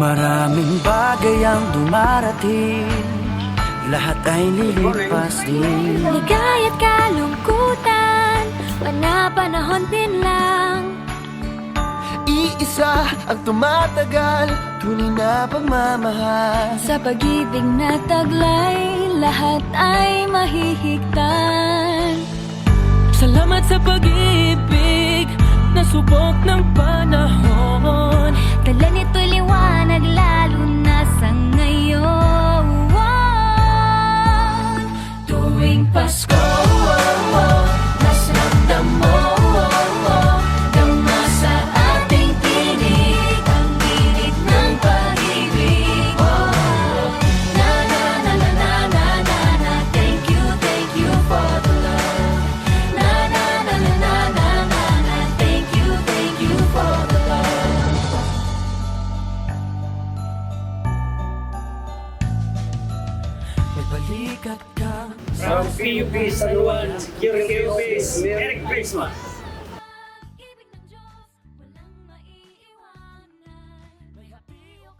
Maraming bagay ang dumarating. Lahat ay lilipas din. Ligaya't kalungkutan Panapanahon din lang. Iisa ang tumatagal Tunay na pagmamahal. Sa pag-ibig na taglay Lahat ay mahihigtan. Salamat sa pag-ibig Let's go. Balikat ka From PUP San Juan Security Office, Merry Christmas!